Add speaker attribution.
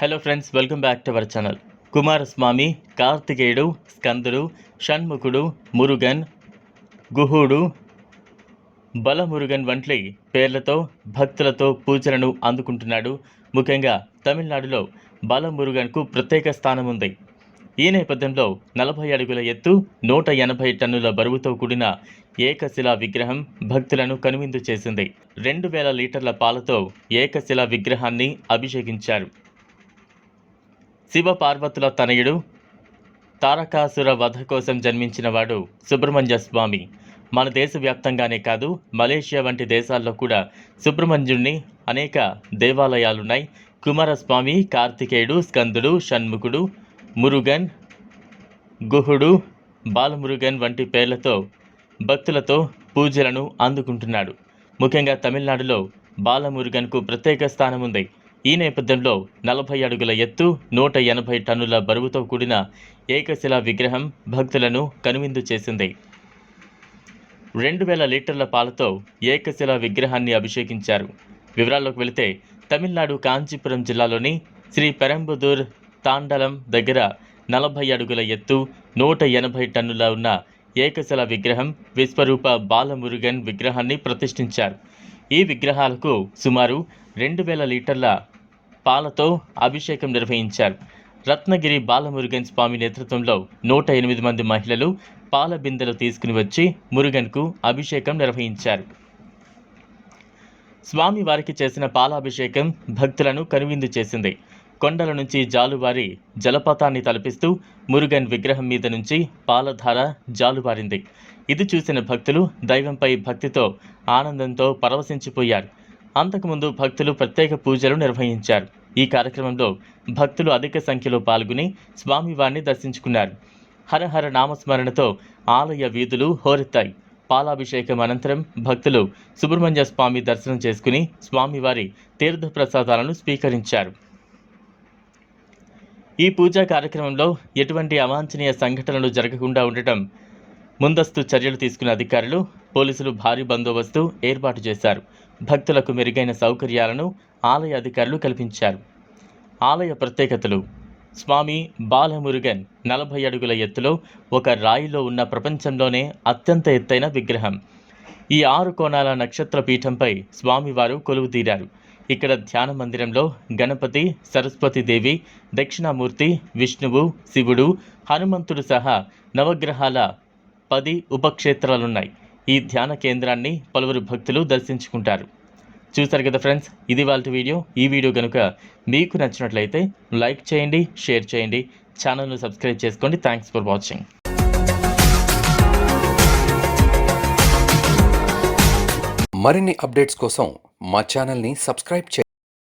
Speaker 1: Hello friends welcome back to our channel Kumaraswamy కార్తికేయుడు స్కందుడు షణ్ముఖుడు మురుగన్ గుహుడు బలమురుగన్ వంటి పేర్లతో భక్తులతో పూజలను అందుకుంటున్నాడు. ముఖ్యంగా తమిళనాడులో బలమురుగన్కు ప్రత్యేక స్థానం ఉంది. ఈ నేపథ్యంలో నలభై అడుగుల ఎత్తు నూట ఎనభై టన్నుల బరువుతో కూడిన ఏకశిలా విగ్రహం భక్తులను కనువిందు చేసింది. రెండు వేల లీటర్ల పాలతో ఏకశిలా విగ్రహాన్ని అభిషేకించారు. శివ పార్వతుల తనయుడు తారకాసుర వధ కోసం జన్మించినవాడు సుబ్రహ్మణ్య స్వామి. మన దేశవ్యాప్తంగానే కాదు మలేషియా వంటి దేశాల్లో కూడా సుబ్రహ్మణ్యుడిని అనేక దేవాలయాలున్నాయి. కుమారస్వామి కార్తికేయుడు స్కందుడు షణ్ముఖుడు మురుగన్ గుహుడు బాలమురుగన్ వంటి పేర్లతో భక్తులతో పూజలను అందుకుంటున్నాడు. ముఖ్యంగా తమిళనాడులో బాలమురుగన్కు ప్రత్యేక స్థానం ఉంది ఈ నేపథ్యంలో నలభై అడుగుల ఎత్తు నూట ఎనభై టన్నుల బరువుతో కూడిన ఏకశిలా విగ్రహం భక్తులను కనువిందు చేసింది. రెండు వేల లీటర్ల పాలతో ఏకశిలా విగ్రహాన్ని అభిషేకించారు. వివరాల్లోకి వెళితే తమిళనాడు కాంచీపురం జిల్లాలోని శ్రీ పెరంబుదూర్ తాండలం దగ్గర నలభై అడుగుల ఎత్తు నూట ఎనభై టన్నుల ఉన్న ఏకశిల విగ్రహం విశ్వరూప బాలమురుగన్ విగ్రహాన్ని ప్రతిష్ఠించారు. ఈ విగ్రహాలకు సుమారు రెండు వేల లీటర్ల పాలతో అభిషేకం నిర్వహించారు. రత్నగిరి బాలమురుగన్ స్వామి నేతృత్వంలో నూట ఎనిమిది మంది మహిళలు పాల బిందెలు తీసుకుని వచ్చి మురుగన్కు అభిషేకం నిర్వహించారు. స్వామి వారికి చేసిన పాలాభిషేకం భక్తులను కనువిందు చేసింది. కొండల నుంచి జాలువారి జలపాతాన్ని తలపిస్తూ మురుగన్ విగ్రహం మీద నుంచి పాలధార జాలువారింది. ఇది చూసిన భక్తులు దైవంపై భక్తితో ఆనందంతో పరవశించిపోయారు. అంతకుముందు భక్తులు ప్రత్యేక పూజలు నిర్వహించారు. ఈ కార్యక్రమంలో భక్తులు అధిక సంఖ్యలో పాల్గొని స్వామివారిని దర్శించుకున్నారు. హరహర నామస్మరణతో ఆలయ వీధులు హోరెత్తాయి. పాలాభిషేకం అనంతరం భక్తులు సుబ్రహ్మణ్య స్వామి దర్శనం చేసుకుని స్వామివారి తీర్థప్రసాదాలను స్వీకరించారు. ఈ పూజా కార్యక్రమంలో ఎటువంటి అవాంఛనీయ సంఘటనలు జరగకుండా ఉండటం ముందస్తు చర్యలు తీసుకున్న అధికారులు పోలీసులు భారీ బందోబస్తు ఏర్పాటు చేశారు. భక్తులకు మెరుగైన సౌకర్యాలను ఆలయ అధికారులు కల్పించారు. ఆలయ ప్రత్యేకతలు. స్వామి బాలమురుగన్ నలభై అడుగుల ఎత్తులో ఒక రాయిలో ఉన్న ప్రపంచంలోనే అత్యంత ఎత్తైన విగ్రహం. ఈ ఆరు కోణాల నక్షత్ర పీఠంపై స్వామివారు కొలువుదీరారు. ఇక్కడ ధ్యాన మందిరంలో గణపతి సరస్వతి దేవి దక్షిణామూర్తి విష్ణువు శివుడు హనుమంతుడు సహా నవగ్రహాల పది ఉపక్షేత్రాలున్నాయి. ఈ ధ్యాన కేంద్రాన్ని పలువురు భక్తులు దర్శించుకుంటారు. చూసారు కదా ఫ్రెండ్స్ ఇది వాళ్ళ వీడియో. ఈ వీడియో కనుక మీకు నచ్చినట్లయితే లైక్ చేయండి షేర్ చేయండి ఛానల్ను సబ్స్క్రైబ్ చేసుకోండి. థ్యాంక్స్ ఫర్ వాచింగ్
Speaker 2: మరిన్ని అప్డేట్స్ కోసం మా ఛానల్ని సబ్స్క్రైబ్ చేయండి.